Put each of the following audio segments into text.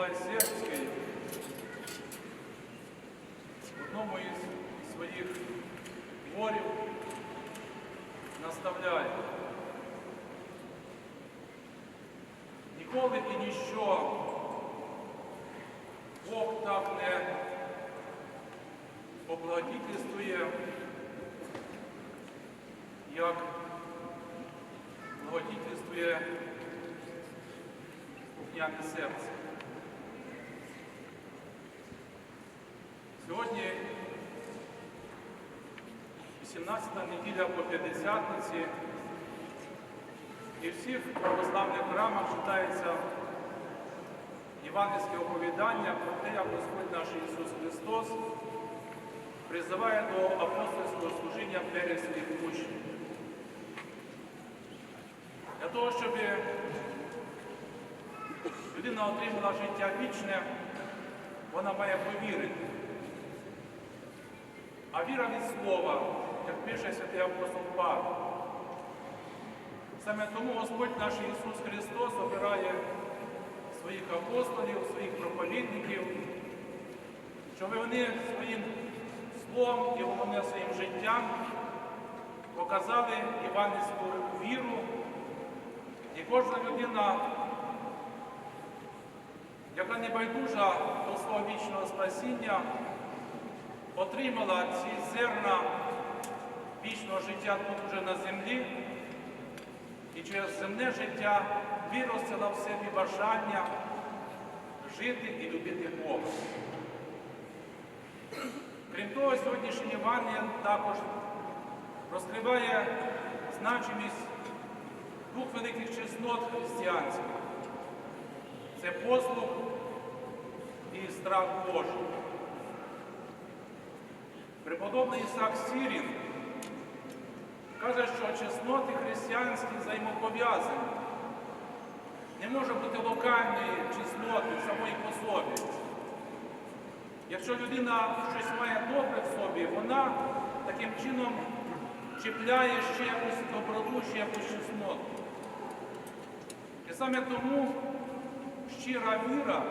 Сербський в одному із своїх творів наставляє. Ніколи і ніщо Бог так не облагодітельствує, як благодітельствує слухняне серце. Сьогодні 18 неділя по П'ятдесятниці, і в всіх православних храмах читається євангельське оповідання про те, як Господь наш Ісус Христос призиває до апостольського служіння перед учнів. Для того, щоб людина отримала життя вічне, вона має повірити. А віра від слова, як пише святий апостол Павло. Саме тому Господь наш Ісус Христос обирає своїх апостолів, своїх проповідників, щоб вони своїм словом і головне своїм життям показали іванівську віру, і кожна людина, яка не байдужа до свого вічного спасіння, отримала ці зерна вічного життя тут уже на землі і через земне життя виростила в собі бажання жити і любити Бога. Крім того, сьогоднішнє Євангеліє також розкриває значимість двох великих чеснот християнських. Це послуг і страх Божий. Преподобний Ісак Сірін каже, що чесноти християнські взаємопов'язані. Не може бути локальної чесноти самої по собі. Якщо людина щось має добре в собі, вона таким чином чіпляє ще якусь доброту, ще якусь чесноту. І саме тому щира віра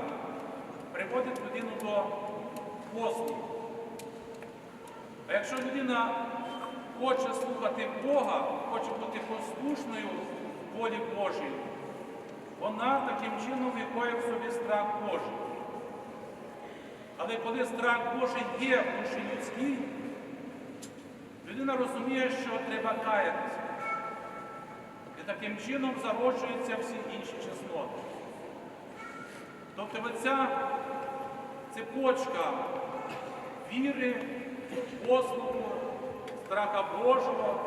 приводить людину до послугу. А якщо людина хоче слухати Бога, хоче бути послушною волі Божій, вона таким чином виховує в собі страх Божий. Але коли страх Божий є в душі людській, людина розуміє, що треба каятися. І таким чином зароджуються всі інші чесноти. Тобто ця цепочка віри, послугу, страха Божого,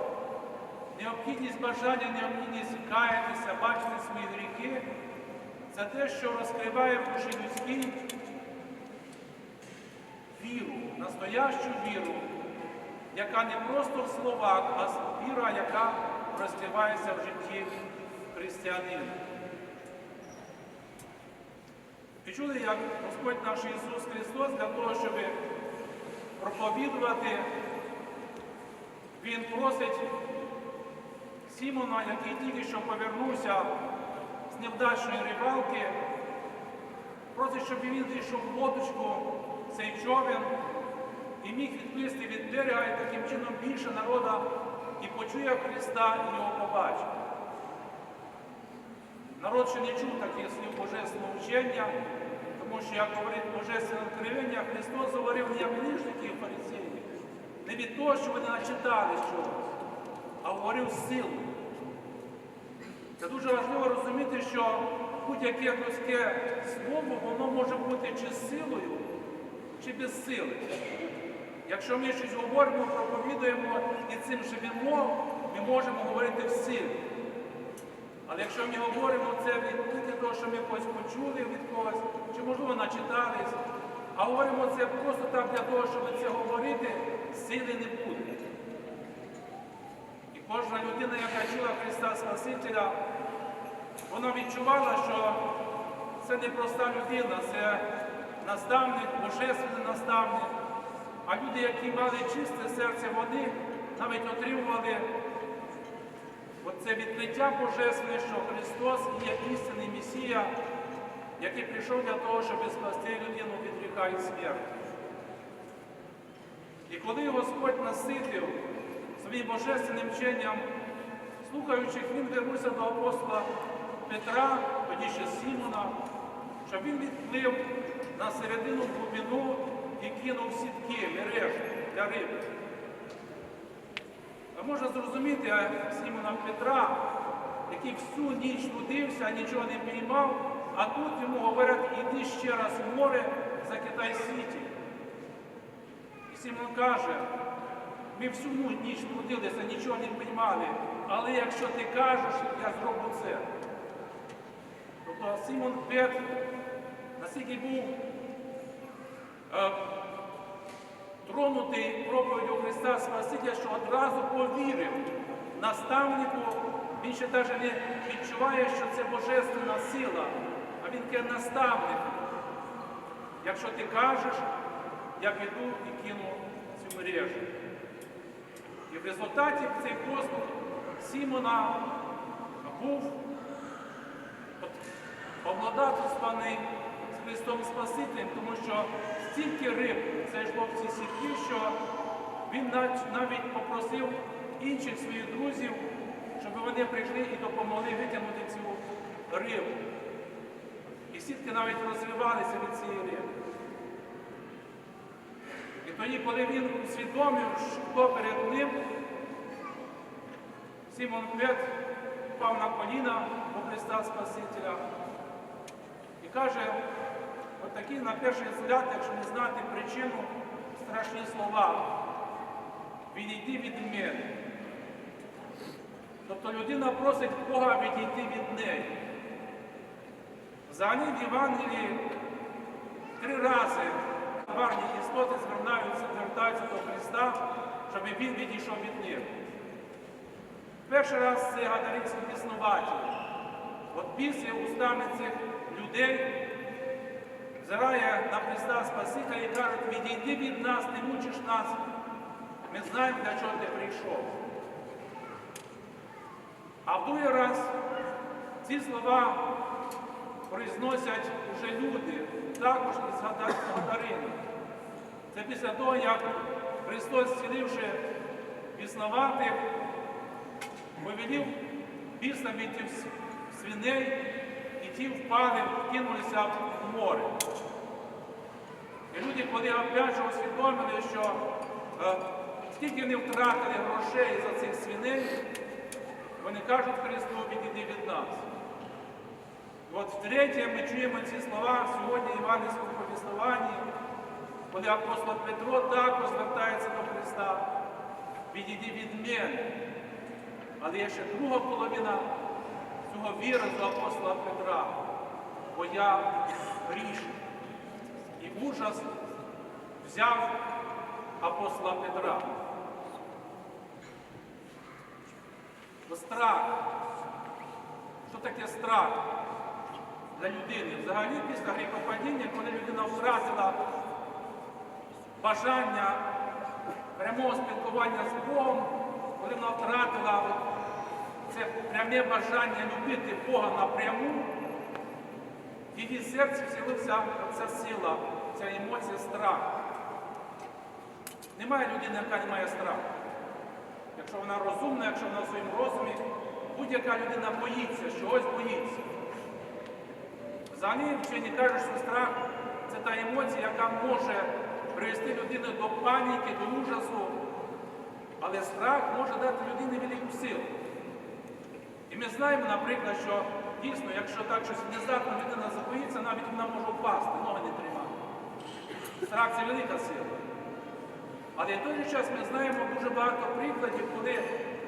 необхідність бажання, необхідність каятися, бачити свої гріхи, це те, що розкриває в душі людській віру, настоящу віру, яка не просто в словах, а віра, яка розкривається в житті християнина. І чули, як Господь наш Ісус Христос для того, щоб проповідувати, Він просить Сімона, який тільки що повернувся з невдачної рибалки, просить, щоб він зійшов в лодочку, цей човен, і міг відплисти від берега, і таким чином більше народа і почує Христа, і його побачить. Народ ще не чув таких слів Божественного вчення, тому що, як говорить Божественне откровення, Христос говорив не як книжники і фарисеї, не від того, що вони начитали чогось, а говорив з силою. Це дуже важливо розуміти, що будь-яке людське слово, воно може бути чи силою, чи без сили. Якщо ми щось говоримо, проповідуємо і цим живемо, ми можемо говорити в силі. Але якщо ми говоримо це від того, що ми когось почули від когось, чи можливо начитались, а говоримо це просто так для того, щоб це говорити, сили не буде. І кожна людина, яка чула Христа Спасителя, вона відчувала, що це не проста людина, це наставник, божественний наставник. А люди, які мали чисте серце, вони навіть отримували оце відкриття Божественне, що Христос є істинний Месія, який прийшов для того, щоб спасти людину від гріха і смерті. І коли Господь наситив своїм божественним вченням, слухаючих, він вернувся до апостола Петра, тоді ще Сімона, щоб він відплив на середину глибину і кинув сітки, мережі для риби. А можна зрозуміти Сімона Петра, який всю ніч трудився, нічого не піймав, а тут йому говорять, іди ще раз в море, закидай сіті. Сімон каже, ми всю ніч трудилися, нічого не піймали, але якщо ти кажеш, я зроблю це. Тобто Симон Петр настільки був е, тронутий проповіддю Христа Спасителя, що одразу повірив наставнику, він ще навіть не відчуває, що це божественна сила, а він каже наставник. Якщо ти кажеш, я піду і кину цю мережу. І в результаті цей послуг Сімона був обладательстваний з Христом Спасителем, тому що стільки риб зайшло в ці сітки, що він навіть попросив інших своїх друзів, щоб вони прийшли і допомогли витягнути цю рибу. І сітки навіть розвивалися від цієї риби. І тоді, коли він усвідомив, хто перед ним, Симон Петр впав на коліна у Христа Спасителя і каже, от на перший взгляд, якщо не знати причину, страшні слова. Відійди від мене. Тобто людина просить Бога відійти від неї. Взагалі в Євангелії три рази до Христа, щоб він відійшов від них. Перший раз це гадаринські піснувателі. От біси устами цих людей взирає на Христа Спасителя і кажуть, відійди від нас, не мучиш нас. Ми знаємо, для чого ти прийшов. А в другий раз ці слова произносять уже люди, також із Гадарини. Це після того, як Христос, зціливши піснуватих, повелів бісам від свиней, і ті впали, кинулися в море. І люди, коли опять же усвідомили, що е, скільки вони втратили грошей за цих свиней, вони кажуть Христу, відійди від нас. І от втретє ми чуємо ці слова сьогодні в Іванівському повіснуванні, коли апостол Петро також звертається до Христа, відійди від мене. Але є ще друга половина цього віразу апостола Петра, бо я грішний. І ужас взяв апостола Петра. Бо страх. Що таке страх для людини? Взагалі після гріхопадіння, коли людина втратила бажання прямого спілкування з Богом, коли вона втратила це пряме бажання любити Бога напряму, в її серці з'явилася ця сила, ця емоція страх. Немає людини, яка не має страху. Якщо вона розумна, якщо вона в своєму розумі, будь-яка людина боїться, чогось боїться. Взагалі вчені кажуть, що страх це та емоція, яка може привести людину до паніки, до ужасу. Але страх може дати людині велику силу. І ми знаємо, наприклад, що дійсно, якщо так щось внезапно людина забоїться, навіть вона може впасти, ноги не тримати. Страх це велика сила. Але в той же час ми знаємо дуже багато прикладів, коли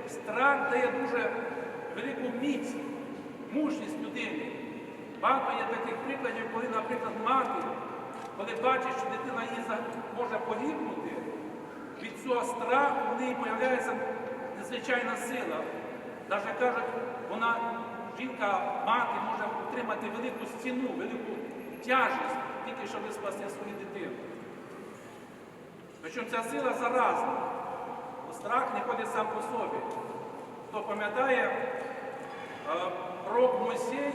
страх дає дуже велику міць, мужність людини. Багато є таких прикладів, коли, наприклад, мати, коли бачить, що дитина її може погибнути, від цього страху в неї з'являється незвичайна сила. Навіть кажуть, вона, жінка, мати може утримати велику стіну, велику тяжість, тільки щоб спасти свою дитину. Причому ця сила заразна. Страх не ходить сам по собі. Хто пам'ятає, е, пророк Мойсей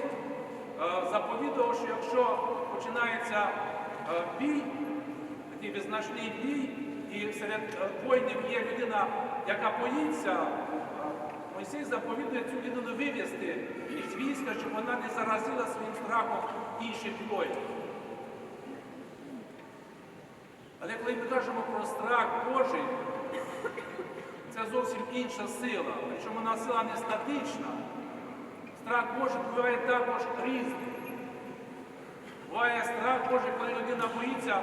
заповідував, що якщо починається е, бій, такий визначний бій, і серед е, воїнів є людина, яка боїться, е, Мойсей заповідує цю людину вивезти із війська, щоб вона не заразила своїм страхом інших воїнів. Але коли ми кажемо про страх Божий, це зовсім інша сила. Причому вона сила не статична. Страх Божий буває також різний. Буває страх Божий, коли людина боїться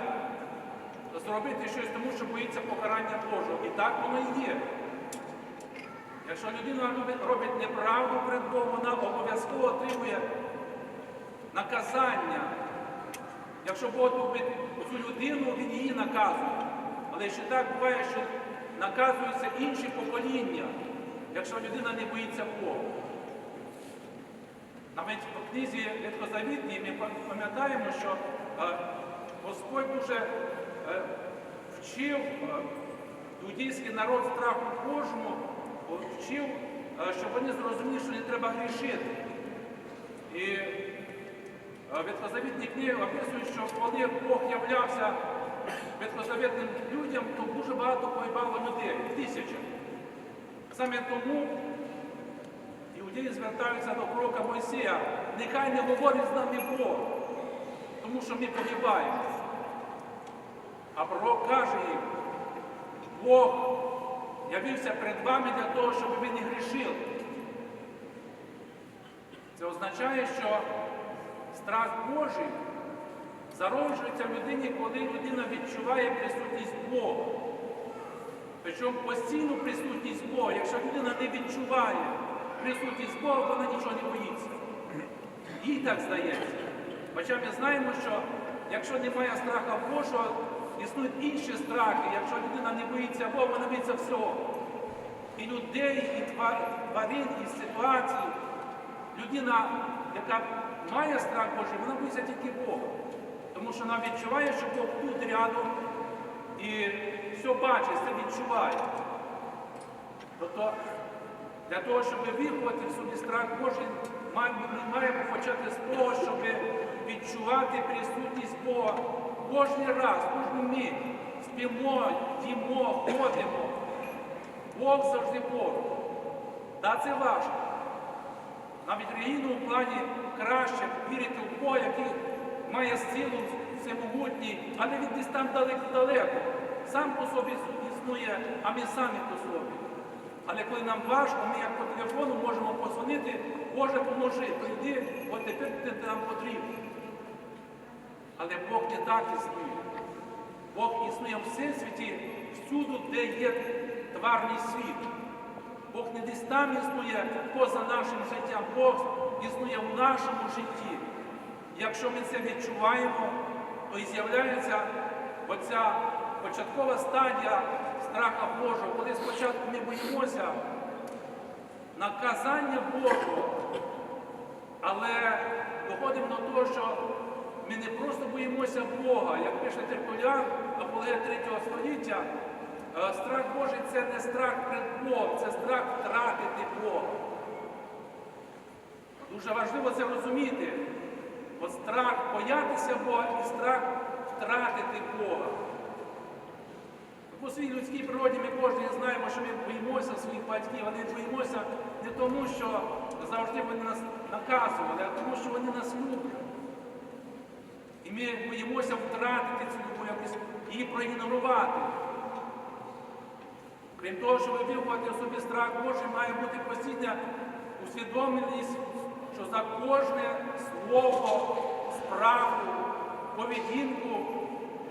зробити щось, тому що боїться покарання Божого. І так воно і є. Якщо людина робить- неправду перед Богом, вона обов'язково отримує наказання. Якщо Бог любить цю людину, він її наказує. Але ще так буває, що наказуються інші покоління, якщо людина не боїться Бога. Навіть в книзі Ветхозавітній ми пам'ятаємо, що е, Господь дуже е, вчив е, іудейський народ страху Божому, вчив, е, щоб вони зрозуміли, що не треба грішити. І е, Ветхозавітні книги описують, що коли Бог являвся ветхозавітним людям, то дуже багато погибало людей, тисячі. Саме тому іудеї звертаються до пророка Мойсея, нехай не говорить з нами Бог, тому що ми погибаємо. А пророк каже їм, Бог явився перед вами для того, щоб ви не грішили. Це означає, що страх Божий зароджується в людині, коли людина відчуває присутність Бога. Причому постійну присутність Бога. Якщо людина не відчуває присутність Бога, вона нічого не боїться. Їй так здається. Хоча ми знаємо, що якщо немає страха Божого, існують інші страхи. Якщо людина не боїться Бога, вона боїться всього. І людей, і тварин, і ситуацій. Людина, яка має страх Божий, вона боїться тільки Бога. Тому що вона відчуває, що Бог тут рядом і все бачить, все відчуває. Тобто для того, щоб виховати в собі страх Божий, ми маємо почати з того, щоб відчувати присутність Бога кожен раз, кожну мить. Спимо, їмо, ходимо. Бог завжди Бог. Та це важко. В релігійному плані краще вірити в Бога, який має силу всемогутній, але він десь там далеко-далеко. Сам по собі існує, а ми самі по. Але коли нам важко, ми як по телефону можемо позвонити, Боже, поможи, прийди, от тепер ти нам потрібно. Але Бог не так існує. Бог існує в всесвіті, всюди, де є тварний світ. Бог не десь там існує поза нашим життям, Бог існує в нашому житті. Якщо ми це відчуваємо, то і з'являється оця початкова стадія страха Божого, коли спочатку ми боїмося наказання Божого, але доходимо до того, що ми не просто боїмося Бога, як пише Теркулян, апологет 3 століття, е, страх Божий це не страх перед Богом, це страх втратити Бога. Дуже важливо це розуміти. От страх боятися Бога і страх втратити Бога. По своїй людській природі ми кожен знаємо, що ми боїмося своїх батьків, але боїмося не тому, що завжди вони нас наказували, а тому, що вони нас люблять. І ми боїмося втратити цю любов, якось її проігнорувати. Крім того, щоб виховати в собі страх Божий, має бути постійна усвідомленість, що за кожне слово, справу, поведінку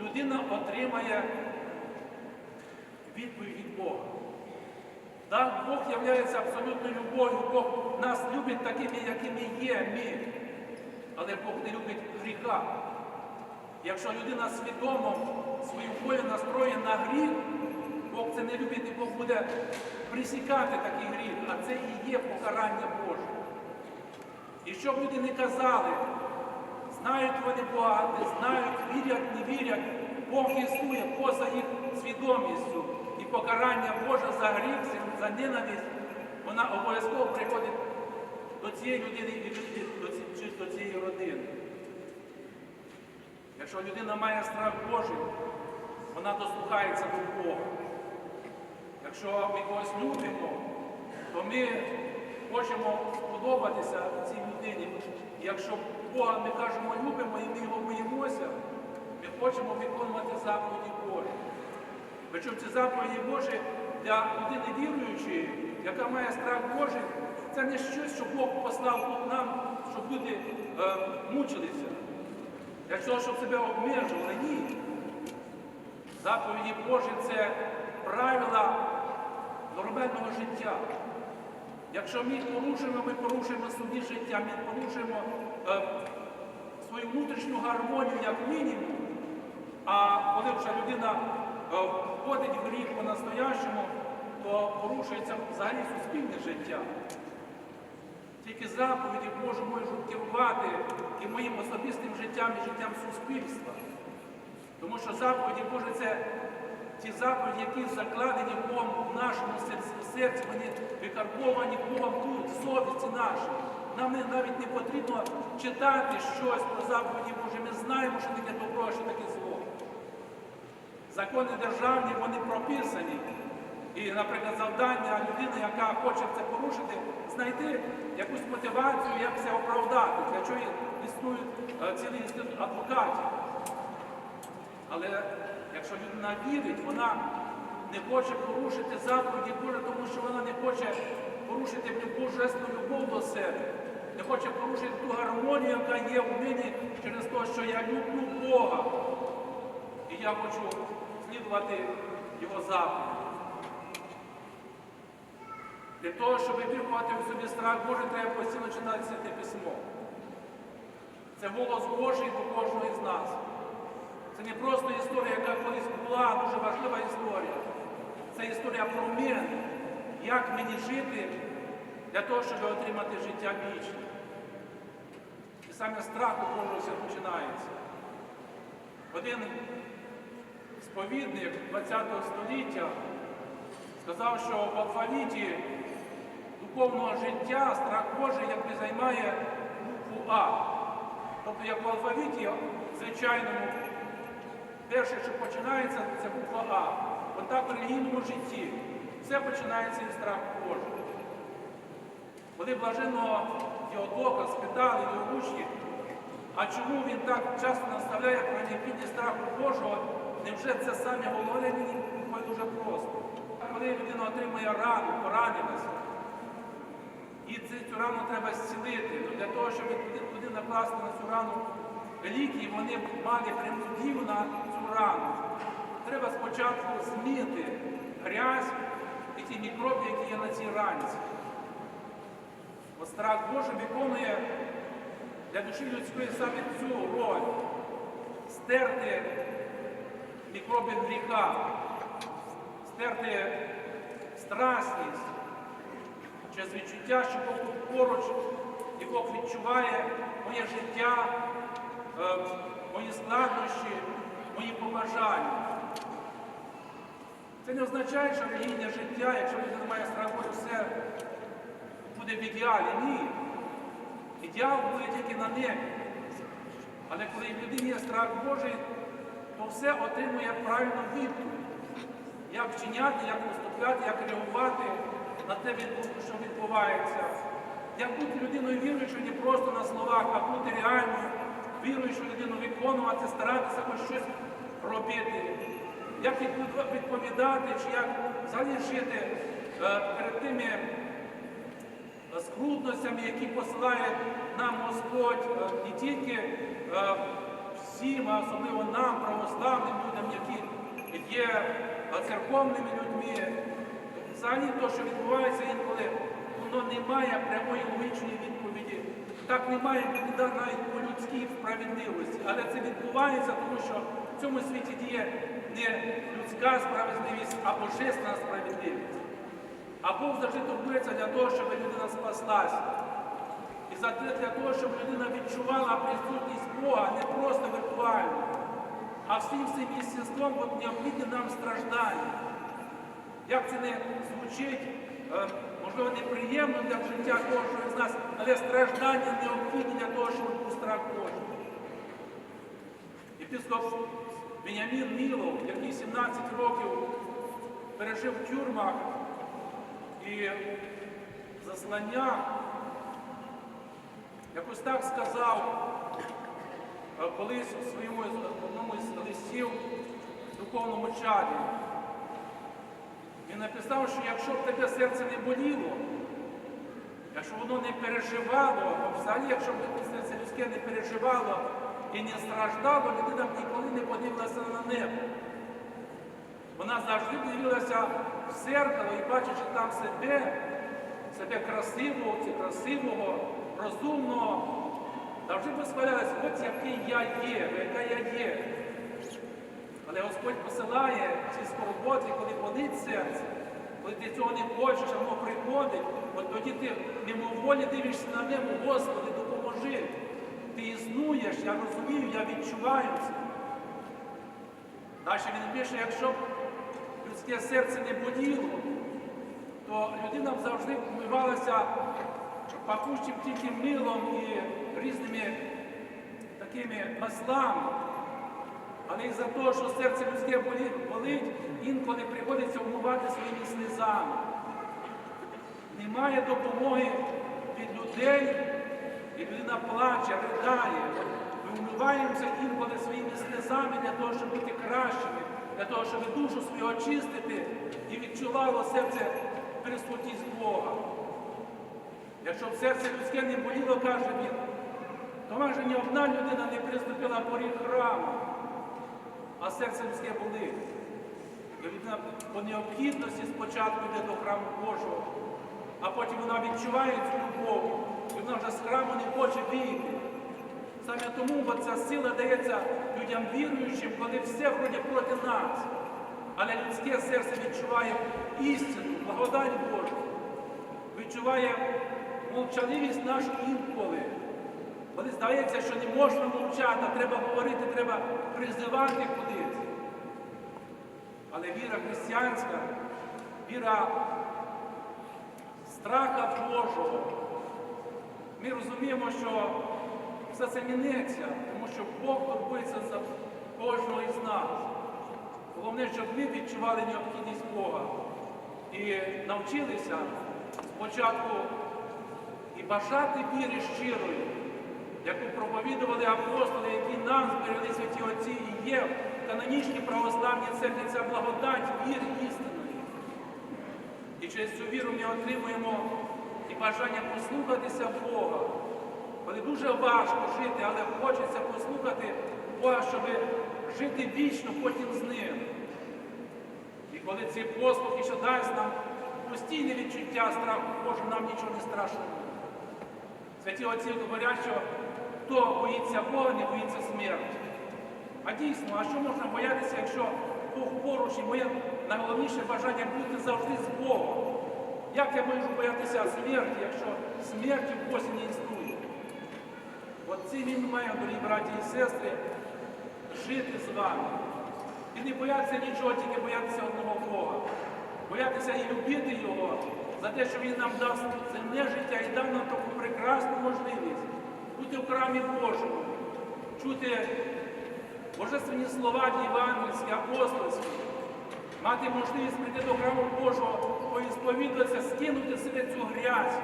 людина отримає відповідь від Бога. Так, Бог є абсолютною любов'ю, Бог нас любить такими, якими є ми. Але Бог не любить гріха. Якщо людина свідомо свою волю настроєна на гріх, Бог це не любить, і Бог буде присікати такий гріх, а це і є покарання Боже. І що б люди не казали, знають вони Бога, не знають, вірять, не вірять, Бог існує поза їх свідомістю. І покарання Боже за гріх, за ненависть, вона обов'язково приходить до цієї людини і до цієї родини. Якщо людина має страх Божий, вона дослухається до Бога. Якщо ми когось любимо, то ми хочемо сподобатися цій людині. І якщо Бога ми кажемо любимо і ми його боїмося, ми хочемо виконувати заповіді Божі. Причому ці заповіді Божі для людини віруючої, яка має страх Божий, це не щось, що Бог послав нам, щоб люди е, мучилися. Для того, щоб себе обмежували, ні. Заповіді Божі це правила нормального життя. Якщо ми їх порушуємо, ми порушуємо собі життя, ми порушуємо е, свою внутрішню гармонію як мінімум. А коли вже людина е, входить гріх по-настоящому, то порушується взагалі суспільне життя. Тільки заповіді Божі можуть керувати і моїм особистим життям, і життям суспільства. Тому що заповіді Божі це ті заповіді, які закладені Богом в нашому серці, вони викарбовані Богом тут, в совісті нашій. Нам навіть не потрібно читати щось про заповіді Божі. Ми знаємо, що таке добро, що таке зло. Закони державні, вони прописані. І, наприклад, завдання людини, яка хоче це порушити, знайти якусь мотивацію, як це оправдати, для чого існують е, цілий інститут адвокатів. Але якщо людина вірить, вона не хоче порушити заповіді Божі, тому що вона не хоче порушити божественну любов до себе, не хоче порушити ту гармонію, яка є в мені через те, що я люблю Бога. І я хочу слідувати Його заповіді. Для того, щоб виховати у собі страх Божий, треба постійно читати Святе Письмо. Це голос Божий до кожного із нас. Це не просто історія, яка колись була, дуже важлива історія. Це історія про мир, як мені жити для того, щоб отримати життя вічне. І саме страх у все починається. Один сповідник ХХ століття сказав, що в алфавіті духовного життя страх Божий якби займає букву А. Тобто як в алфавіті звичайному перше, що починається, це буква А. От так в релігійному житті все починається із страху Божого. Коли блаженного Діодока спитали його учні, а чому він так часто наставляє про необхідність страху Божого, невже це саме головне відповідь дуже просто. Коли людина отримує рану, поранилася, і цю, рану треба зцілити. Ну, для того, щоб туди, накласти на цю рану ліки, і вони мали пряму на цю рану. Треба спочатку змити грязь і ті мікроби, які є на цій ранці. Бо страх Божий виконує для душі людської саме цю роль стерти мікроби гріха, стерти страсність через відчуття, що Бог тут поруч, і Бог відчуває моє життя, е, мої складнощі, мої побажання. Це не означає, що релігійне життя, якщо людина має страх Божий, все буде в ідеалі. Ні. Ідеал буде тільки на небі. Але коли в людині є страх Божий, то все отримує правильну відповідь. Як вчиняти, як поступати, як реагувати на те, що відбувається. Як бути людиною віруючою не просто на словах, а бути реальною, віруючою людиною, виконувати, старатися хоч щось робити. Як відповідати, чи як взагалі жити е, перед тими скрутностями, які посилає нам Господь, е, не тільки е, всім, а особливо нам, православним людям, які є церковними людьми. Взагалі те, що відбувається інколи, воно не має прямої логічної відповіді. Так немає навіть по людській справедливості. Але це відбувається, тому що в цьому світі діє не людська справедливість, а божественна справедливість. А Бог завжди турбується для того, щоб людина спаслася. І для того, щоб людина відчувала присутність Бога не просто віртуально, а всім своїм єстеством от необхідне нам страждання. Як це не звучить, е, можливо, неприємно для життя кожного з нас, але страждання необхідні для того, щоб був страх Божий. Єпископ Веніамін Мілов, який 17 років пережив в тюрмах і заслання, якось так сказав е, колись у своєму одному з листів духовному чаді. Він написав, що якщо б таке серце не боліло, якщо воно не переживало, а взагалі, якщо б серце людське не переживало і не страждало, людина б ніколи не подивилася на небо. Вона завжди дивилася в зеркало і бачачи там себе, себе красивого, красивого, розумного, завжди висхвалялася, от який я є, яка я є. Але Господь посилає ці скорботи, коли болить серце, коли ти цього не хочеш, а воно приходить, от тоді ти мимоволі дивишся на небо, Господи, допоможи. Ти існуєш, я розумію, я відчуваю це. Далі він пише, якщо людське серце не боліло, то людина б завжди вмивалася пахучим тільки милом і різними такими маслами. Але із-за того, що серце людське болить, інколи приходиться вмивати своїми сльозами. Немає допомоги від людей, і людина плаче, ридає. Ми вмиваємося інколи своїми сльозами для того, щоб бути кращими, для того, щоб душу свою очистити і відчувало серце присутність Бога. Якщо б серце людське не боліло, каже він, то майже ні одна людина не приступила поріг храму а серце людське болить. І людина по необхідності спочатку йде до храму Божого, а потім вона відчуває цю любов, і вона вже з храму не хоче вийти. Саме тому ця сила дається людям віруючим, коли все вроде проти нас. Але людське серце відчуває істину, благодать Божу, відчуває мовчаливість нашу інколи. Коли здається, що не можна мовчати, а треба говорити, треба призивати кудись. Але віра християнська, віра страха Божого. Ми розуміємо, що все це мінеться, тому що Бог турбується за кожного із нас. Головне, щоб ми відчували необхідність Бога і навчилися спочатку і бажати віри щирої яку проповідували апостоли, які нам зберегли святі отці і є в канонічній православній церкві ця благодать віри істинної. І через цю віру ми отримуємо і бажання послухатися Бога. Коли дуже важко жити, але хочеться послухати Бога, щоб жити вічно потім з ним. І коли цей послух, що дасть нам постійне відчуття страху Божого, нам нічого не страшно. Святі отці говорять, що хто боїться Бога, не боїться смерті. А дійсно, а що можна боятися, якщо Бог поруч і моє найголовніше бажання бути завжди з Богом? Як я можу боятися смерті, якщо смерті в Бозі не існує? От цим він має, дорогі браті і сестри, жити з вами. І не боятися нічого, тільки боятися одного Бога. Боятися і любити Його за те, що Він нам дасть земне життя і дав нам таку прекрасну можливість бути в храмі Божому, чути божественні слова євангельські, апостольські, мати можливість прийти до храму Божого, поісповідатися, скинути себе цю грязь,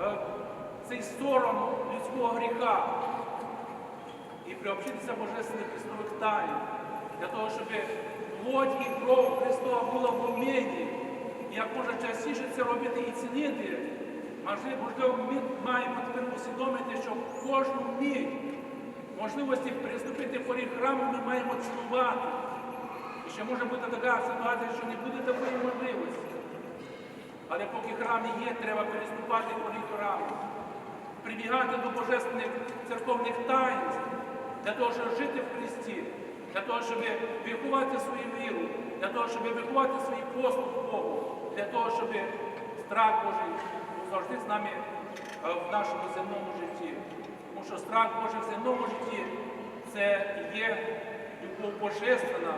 е, цей сором людського гріха і приобщитися божественних Христових тайн, для того, щоб плоть і кров Христова була в умінні, як можна частіше це робити і цінити. Можливо, ми маємо тепер усвідомити, що кожну мить можливості приступити поріг храму ми маємо цінувати. І ще може бути така ситуація, що не буде такої можливості. Але поки храм є, треба переступати поріг храму, прибігати до божественних церковних таїнств, для того, щоб жити в Христі, для того, щоб виховати свою віру, для того, щоб виховати свій послуг Богу, для того, щоб страх Божий завжди з нами е, в нашому земному житті. Тому що страх Божий в земному житті це є любов божественна,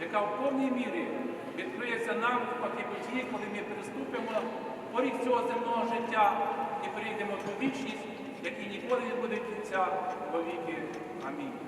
яка в повній мірі відкриється нам в пакеті, коли ми приступимо поріг цього земного життя і прийдемо в вічність, якій ніколи не буде кінця во віки. Амінь.